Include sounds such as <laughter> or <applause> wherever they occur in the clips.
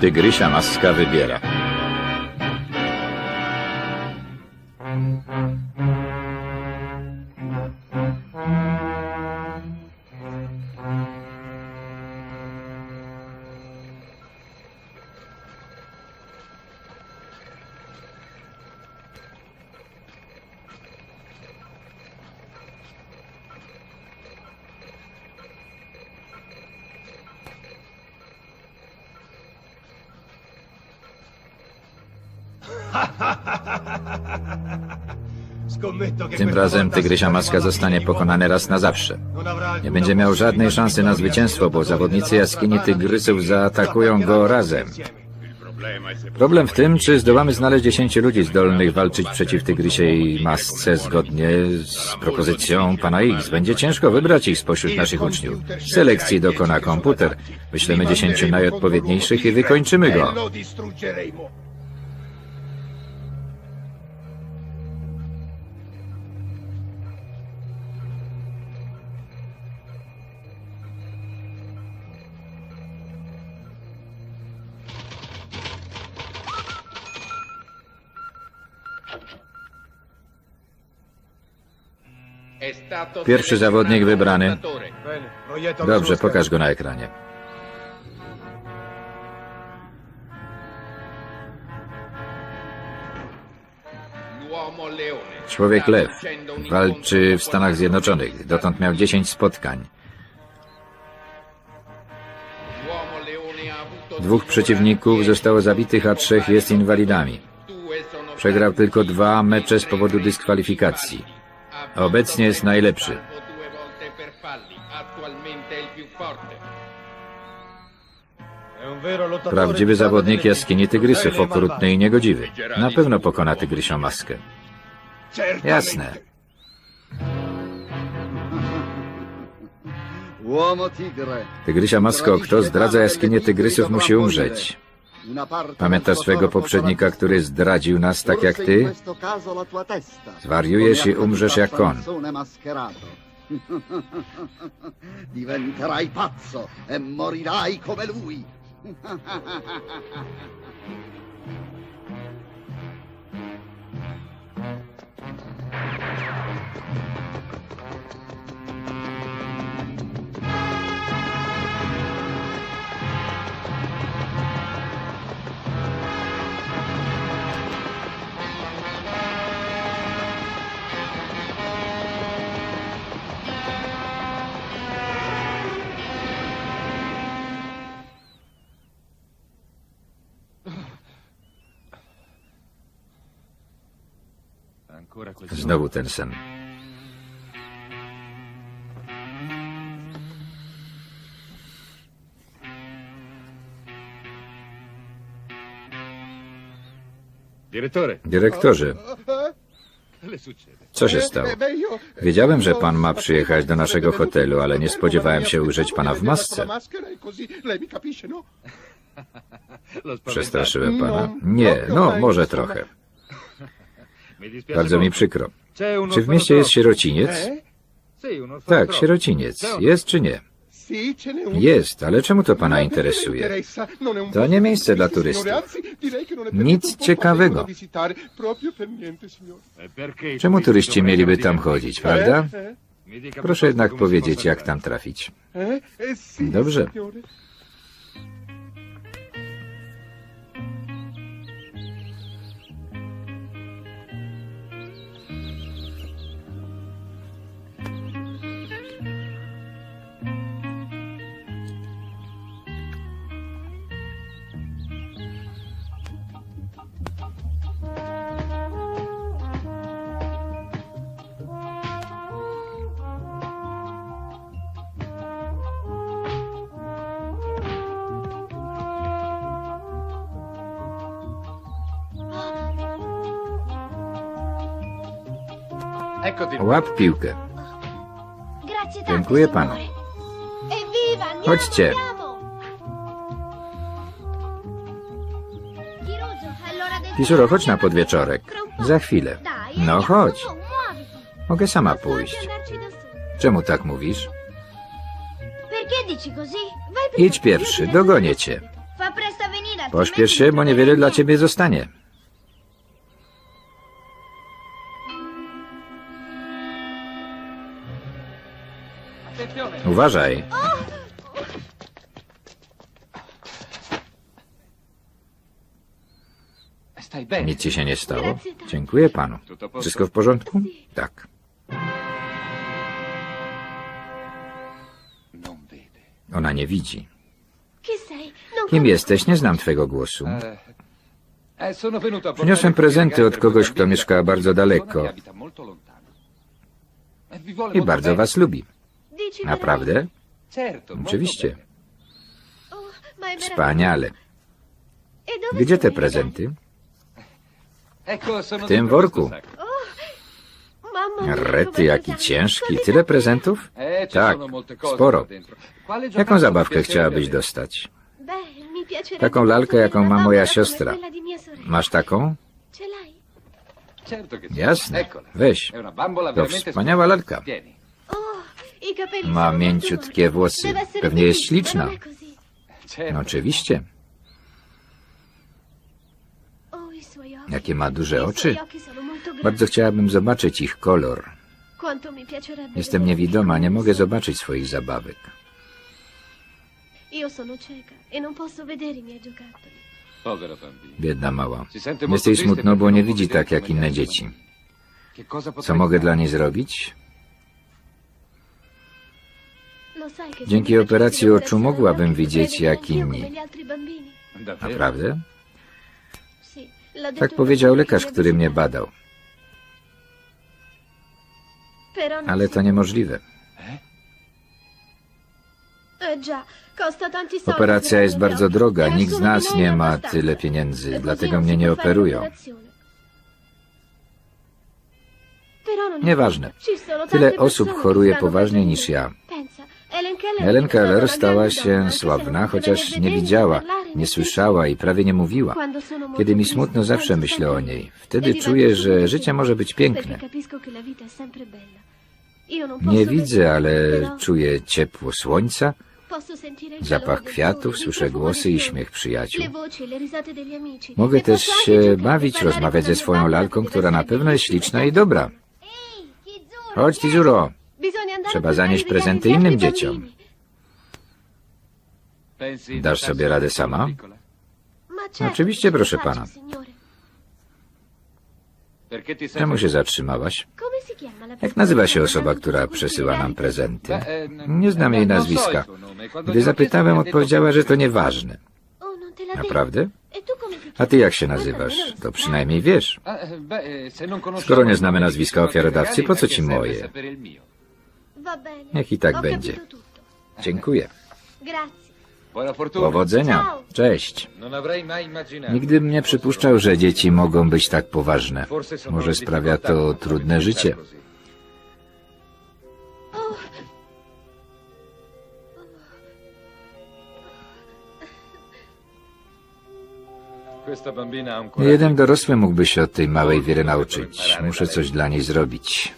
Tygrysia maska wybiera. Tym razem Tygrysia maska zostanie pokonany raz na zawsze. Nie będzie miał żadnej szansy na zwycięstwo, bo zawodnicy jaskini Tygrysów zaatakują go razem. Problem w tym, czy zdołamy znaleźć 10 ludzi zdolnych walczyć przeciw Tygrysiej masce zgodnie z propozycją pana X. Będzie ciężko wybrać ich spośród naszych uczniów. Selekcji dokona komputer. Wyślemy 10 najodpowiedniejszych i wykończymy go. Pierwszy zawodnik wybrany. Dobrze, pokaż go na ekranie. Człowiek lew. Walczy w Stanach Zjednoczonych. Dotąd miał 10 spotkań. Dwóch przeciwników zostało zabitych, a trzech jest inwalidami. Przegrał tylko dwa mecze z powodu dyskwalifikacji. Obecnie jest najlepszy. Prawdziwy zawodnik jaskini tygrysów, okrutny i niegodziwy. Na pewno pokona tygrysią maskę. Jasne. Tygrysia masko, kto zdradza jaskinię tygrysów, musi umrzeć. Pamiętasz swego poprzednika, który zdradził nas tak jak ty? Zwariujesz i umrzesz jak on. Diventerai pazzo e morirai come lui. <laughs> Znowu ten sen. Dyrektorze, co się stało? Wiedziałem, że pan ma przyjechać do naszego hotelu, ale nie spodziewałem się ujrzeć pana w masce. <laughs> Przestraszyłem pana? Nie, no może trochę. Bardzo mi przykro. Czy w mieście jest sierociniec? Tak, sierociniec. Jest czy nie? Jest, ale czemu to pana interesuje? To nie miejsce dla turystów. Nic ciekawego. Czemu turyści mieliby tam chodzić, prawda? Proszę jednak powiedzieć, jak tam trafić. Dobrze. Łap piłkę. Dziękuję panu. Chodźcie. Pisuro, chodź na podwieczorek. Za chwilę. No chodź. Mogę sama pójść. Czemu tak mówisz? Idź pierwszy, dogonię cię. Pośpiesz się, bo niewiele dla ciebie zostanie. Uważaj. Nic ci się nie stało? Dziękuję panu. Wszystko w porządku? Tak. Ona nie widzi. Kim jesteś? Nie znam twojego głosu. Przyniosłem prezenty od kogoś, kto mieszka bardzo daleko i bardzo was lubi. Naprawdę? Oczywiście. Wspaniale. Gdzie te prezenty? W tym worku. Rety, jaki ciężki. Tyle prezentów? Eh, Tak, sporo. Jaką zabawkę chciałabyś dostać? Taką lalkę, jaką ma moja siostra. Masz taką? Jasne. Weź. To wspaniała lalka. Ma mięciutkie włosy. Pewnie jest śliczna. No oczywiście. Jakie ma duże oczy. Bardzo chciałabym zobaczyć ich kolor. Jestem niewidoma, nie mogę zobaczyć swoich zabawek. Biedna mała. Jest jej smutno, bo nie widzi tak jak inne dzieci. Co mogę dla niej zrobić? Dzięki operacji oczu mogłabym widzieć jak inni. Naprawdę? Tak powiedział lekarz, który mnie badał. Ale to niemożliwe. Operacja per jest bardzo droga. Nikt z nas nie ma tyle pieniędzy, dlatego mnie nie operują. Nieważne. Tyle osób choruje per niż ja. Helen Keller, stała się sławna, chociaż nie widziała, nie słyszała i prawie nie mówiła. Kiedy mi smutno, zawsze myślę o niej. Wtedy czuję, że życie może być piękne. Nie widzę, ale czuję ciepło słońca, zapach kwiatów, słyszę głosy i śmiech przyjaciół. Mogę też się bawić, rozmawiać ze swoją lalką, która na pewno jest śliczna i dobra. Chodź, Tizuro. Trzeba zanieść prezenty innym dzieciom. Dasz sobie radę sama? Oczywiście, proszę pana. Czemu się zatrzymałaś? Jak nazywa się osoba, która przesyła nam prezenty? Nie znam jej nazwiska. Gdy zapytałem, odpowiedziała, że to nieważne. Naprawdę? A ty jak się nazywasz? To przynajmniej wiesz. Skoro nie znamy nazwiska ofiarodawcy, po co ci moje? Niech i tak będzie. Dziękuję. Powodzenia. Cześć. Immaginato. Nigdy bym nie przypuszczał, że dzieci mogą być tak poważne. Może sprawia to trudne życie. Oh, Jeden dorosły mógłby się od tej małej wiele nauczyć. Muszę coś dla niej zrobić.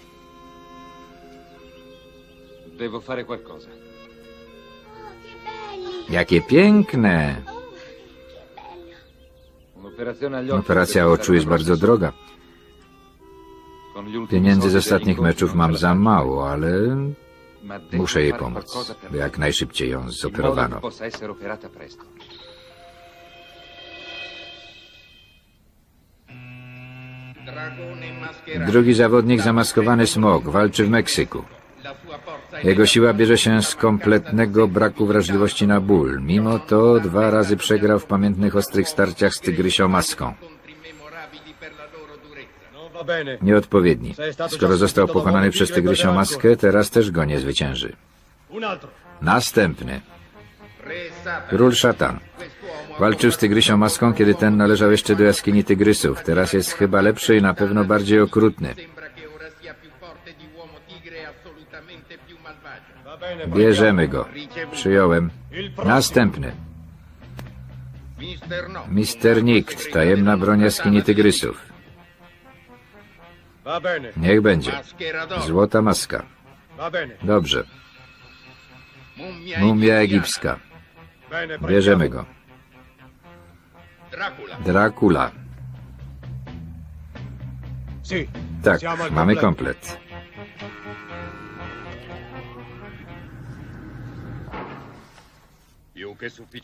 Devo fare qualcosa. Jakie piękne! Operacja oczu jest bardzo droga. Pieniędzy z ostatnich meczów mam za mało, ale muszę jej pomóc, by jak najszybciej ją zoperowano. Drugi zawodnik zamaskowany smog walczy w Meksyku. Jego siła bierze się z kompletnego braku wrażliwości na ból. Mimo to dwa razy przegrał w pamiętnych ostrych starciach z tygrysią maską. Nieodpowiedni. Skoro został pokonany przez tygrysią maskę, teraz też go nie zwycięży. Następny. Król szatan. Walczył z tygrysią maską, kiedy ten należał jeszcze do jaskini tygrysów. Teraz jest chyba lepszy i na pewno bardziej okrutny. Bierzemy go. Przyjąłem. Następny. Mister Nikt, tajemna broń jaskini tygrysów. Niech będzie. Złota maska. Dobrze. Mumia egipska. Bierzemy go. Dracula. Tak, mamy komplet.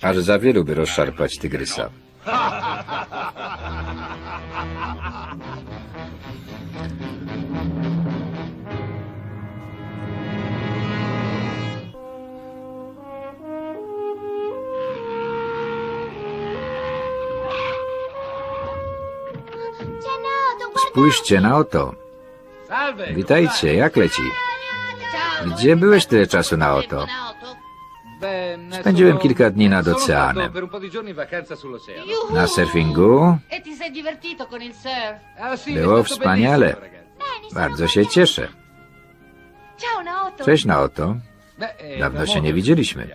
Aż za wielu by rozszarpać tygrysa. Spójrzcie na oto. Witajcie, jak leci? Gdzie byłeś tyle czasu na oto? Spędziłem kilka dni nad oceanem. Na surfingu? E? Ah, Było wspaniale. Bardzo się cieszę. Naoto. Cześć na oto. Beh, eh, Dawno da się nie widzieliśmy.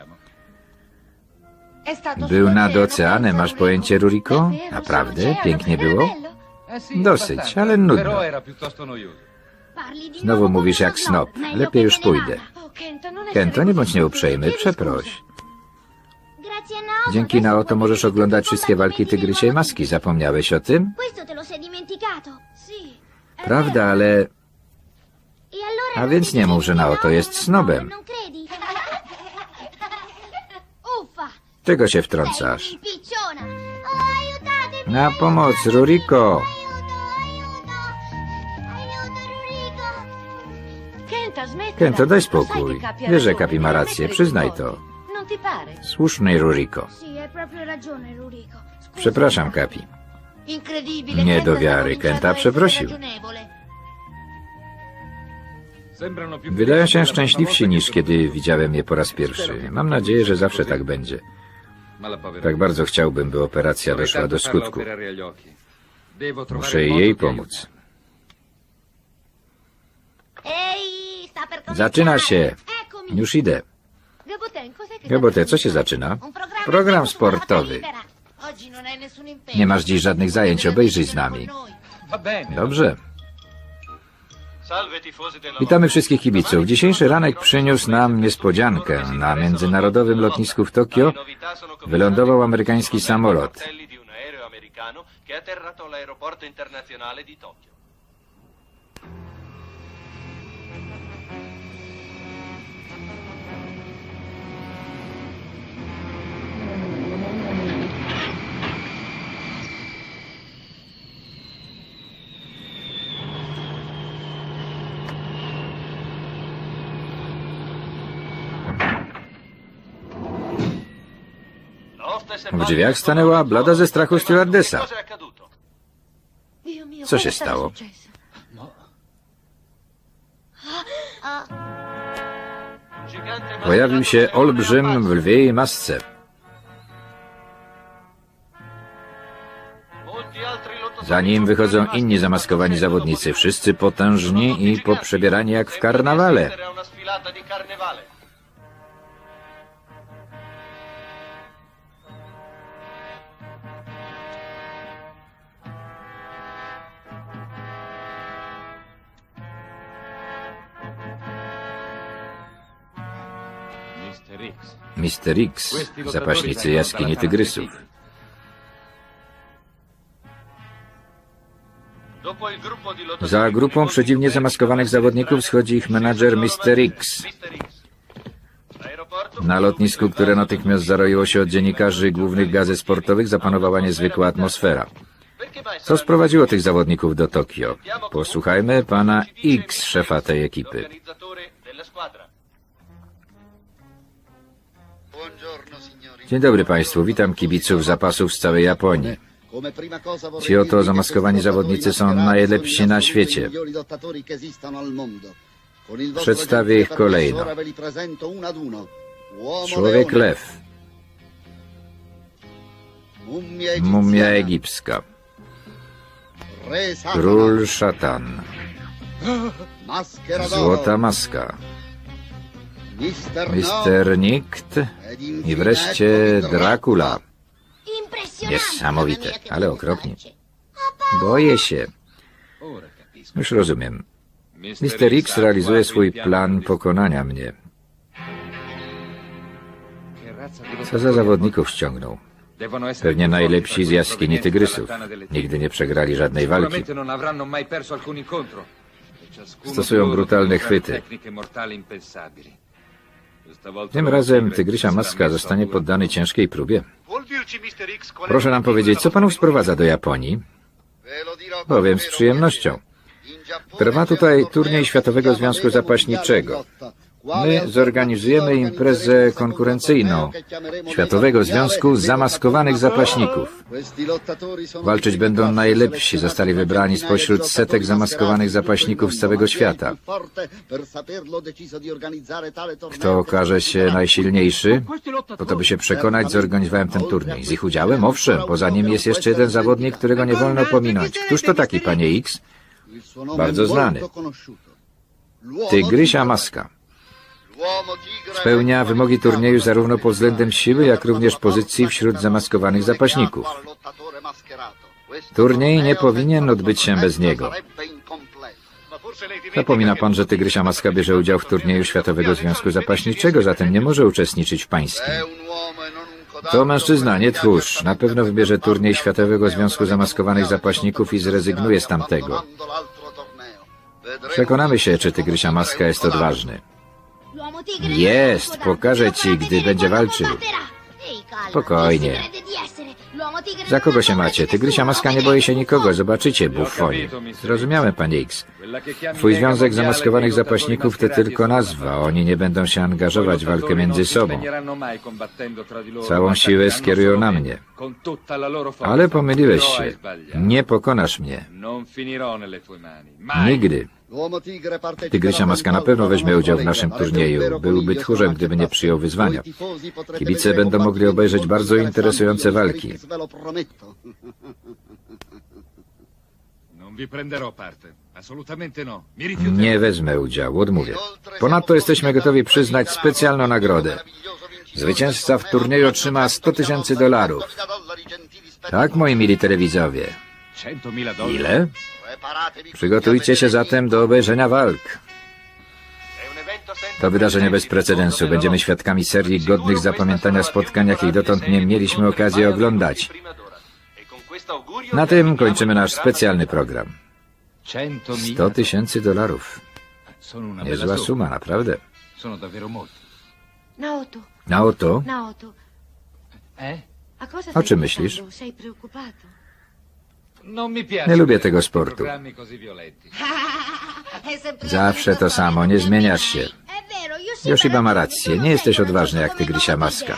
Był nad oceanem, masz pojęcie, Ruriko? Naprawdę? Pięknie było? Eh, Dosyć, ale nudno. Znowu mówisz jak meglio Lepiej już pójdę. Oh, Kento, nie bądź nieuprzejmy, przeproś. Naoto, Dzięki adesso na oto puoi możesz oglądać i wszystkie walki tygrysiej nuovi maski. Zapomniałeś o tym? È Prawda, ale E allora A więc nie mów, że Naoto Naoto jest è uno snobem. <laughs> Uffa! czego się wtrącasz? Oh! Na pomoc, Ruriko! Kento, daj spokój. Wiesz, że Capi ma rację, przyznaj i to. Ti pare? Słuszny, Ruriko. Sì, hai proprio ragione, Rurico. Scusa. Przepraszam, Kapi. Incredibile. Nie do wiary, Kenta przeprosił. Wydają się szczęśliwsi niż kiedy widziałem je po raz pierwszy. Mam nadzieję, że zawsze tak będzie. Tak bardzo chciałbym, by operacja doszła do skutku. Muszę jej pomóc. Zaczyna się. Już idę. Gabote, sta co się zaczyna? Program sportowy. Nie masz dziś żadnych zajęć, obejrzyj z nami. Dobrze. Witamy wszystkich kibiców. Dzisiejszy ranek przyniósł nam niespodziankę. Na międzynarodowym lotnisku w Tokio wylądował amerykański samolot. W drzwiach stanęła blada ze strachu stewardesa. Co się stało? Pojawił się olbrzym w lwiej masce. Za nim wychodzą inni zamaskowani zawodnicy, wszyscy potężni i poprzebierani jak w karnawale. Mister X. Zapaśnicy jaskini tygrysów. Za grupą przeciwnie zamaskowanych zawodników schodzi ich menadżer Mister X. Na lotnisku, które natychmiast zaroiło się od dziennikarzy i głównych gazet sportowych, zapanowała niezwykła atmosfera. Co sprowadziło tych zawodników do Tokio? Posłuchajmy pana X, szefa tej ekipy. Dzień dobry Państwu, witam kibiców zapasów z całej Japonii. Ci oto zamaskowani zawodnicy są najlepsi na świecie. Przedstawię ich kolejno. Człowiek lew, mumia egipska, król szatan, złota maska, Mister, Nikt i wreszcie Dracula. Niesamowite, ale okropnie. Boję się. Już rozumiem. Mister X realizuje swój plan pokonania mnie. Co za zawodników ściągnął? Pewnie najlepsi z jaskini tygrysów. Nigdy nie przegrali żadnej walki. Stosują brutalne chwyty. Tym razem tygrysia maska zostanie poddany ciężkiej próbie. Proszę nam powiedzieć, co panów sprowadza do Japonii? Powiem z przyjemnością. Trwa tutaj turniej Światowego Związku Zapaśniczego. My zorganizujemy imprezę konkurencyjną Światowego Związku Zamaskowanych Zapaśników. Walczyć będą najlepsi, zostali wybrani spośród setek zamaskowanych zapaśników z całego świata. Kto okaże się najsilniejszy, po to by się przekonać, zorganizowałem ten turniej. Z ich udziałem, owszem, poza nim jest jeszcze jeden zawodnik, którego nie wolno pominąć. Któż to taki, panie X? Bardzo znany. Tygrysia Maska. Spełnia wymogi turnieju zarówno pod względem siły, jak również pozycji wśród zamaskowanych zapaśników. Turniej nie powinien odbyć się bez niego. Zapomina pan, że Tygrysia Maska bierze udział w turnieju Światowego Związku Zapaśniczego, zatem nie może uczestniczyć w pańskim. To mężczyzna, nie tchórz. Na pewno wybierze turniej Światowego Związku Zamaskowanych Zapaśników i zrezygnuje z tamtego. Przekonamy się, czy Tygrysia Maska jest odważny. Jest, pokażę ci, gdy będzie walczył. Spokojnie. Za kogo się macie? Tygrysia Maska nie boi się nikogo, zobaczycie, buffonie. Zrozumiałem, panie X. Twój związek zamaskowanych zapaśników to tylko nazwa. Oni nie będą się angażować w walkę między sobą. Całą siłę skierują na mnie. Ale pomyliłeś się. Nie pokonasz mnie. Nigdy. Tygrysia Maska na pewno weźmie udział w naszym turnieju. Byłby tchórzem, gdyby nie przyjął wyzwania. Kibice będą mogli obejrzeć bardzo interesujące walki. No. Nie wezmę udziału, odmówię. Ponadto jesteśmy gotowi przyznać specjalną nagrodę. Zwycięzca w turnieju otrzyma 100 tysięcy dolarów. Tak, moi mili telewidzowie. 100.000 dollari. Ile? Przygotujcie się zatem do obejrzenia walk. To wydarzenie bez precedensu. Będziemy świadkami serii godnych zapamiętania spotkań, jakich dotąd nie mieliśmy okazji oglądać. Na tym kończymy nasz specjalny program. 100.000 100 tysięcy dolarów. Niezła suma, naprawdę. Naoto, Na oto, Naoto, a cosa O czym myślisz? Nie lubię tego sportu. <laughs> zawsze to samo, nie zmieniasz się. Yoshiba ma rację, nie jesteś odważny jak Tygrysia Maska.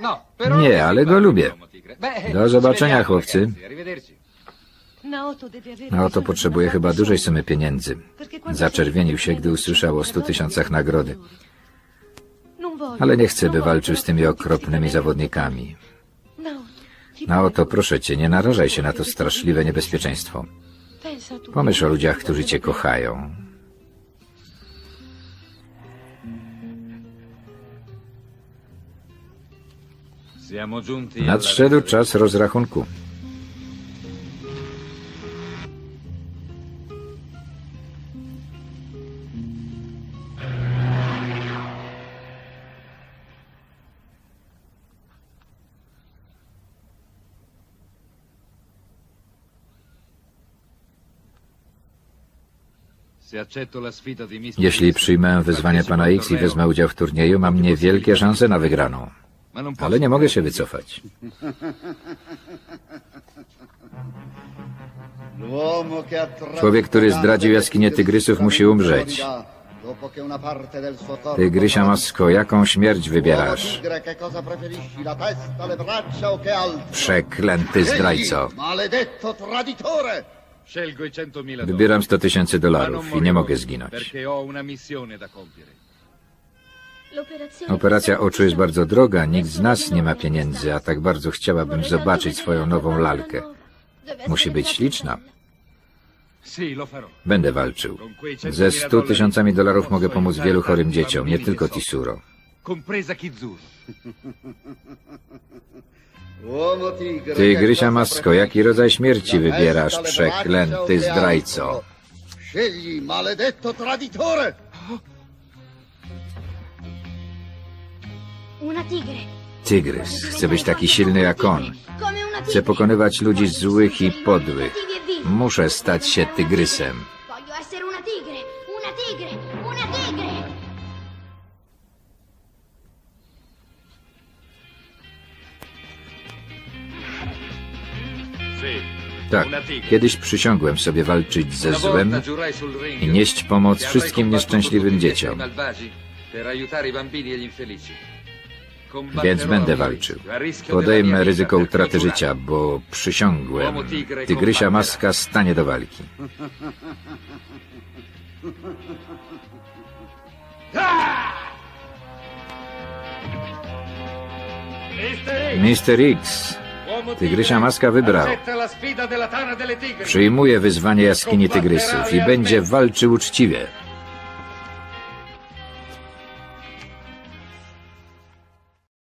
No, Nie, ale go lubię. Do zobaczenia, chłopcy. Na oto potrzebuje chyba dużej sumy pieniędzy. Zaczerwienił si się, gdy usłyszał o 100 tysiącach nagrody. Ale nie chcę, by walczył z tymi okropnymi zawodnikami. Oto, prego. proszę cię, nie narażaj się na to straszliwe niebezpieczeństwo. Pomyśl o ludziach, którzy cię kochają. Nadszedł czas rozrachunku. Jeśli X, przyjmę wyzwanie pana X i wezmę udział w turnieju, mam niewielkie szanse na wygraną. Ale nie mogę się wycofać. Człowiek, który zdradził jaskinię tygrysów, musi umrzeć. Tygrysia Masko, jaką śmierć wybierasz? Przeklęty zdrajco. Maledetto traditore! Scelgo i 100.000 dollari. Wybieram 100 tysięcy dolarów i nie mogę zginąć. Operacja oczu jest bardzo droga, nikt z nas nie ma pieniędzy, a tak bardzo chciałabym zobaczyć swoją nową lalkę. Musi być śliczna. Będę walczył. Ze 100 tysiącami dolarów mogę pomóc wielu chorym dzieciom, nie tylko Tisuro. <laughs> Tygrysia Masko, jaki rodzaj śmierci wybierasz, przeklęty zdrajco? Tygrys. Chcę być taki silny jak on. Chcę pokonywać ludzi złych i podłych. E. Muszę stać się tygrysem. Tak, kiedyś przysiągłem sobie walczyć ze złem i nieść pomoc wszystkim nieszczęśliwym dzieciom. Więc będę walczył. Podejmę ryzyko utraty życia, bo przysiągłem. Tygrysia maska stanie do walki. Mister X, Tygrysia maska wybrał. Przyjmuje wyzwanie jaskini tygrysów i będzie walczył uczciwie.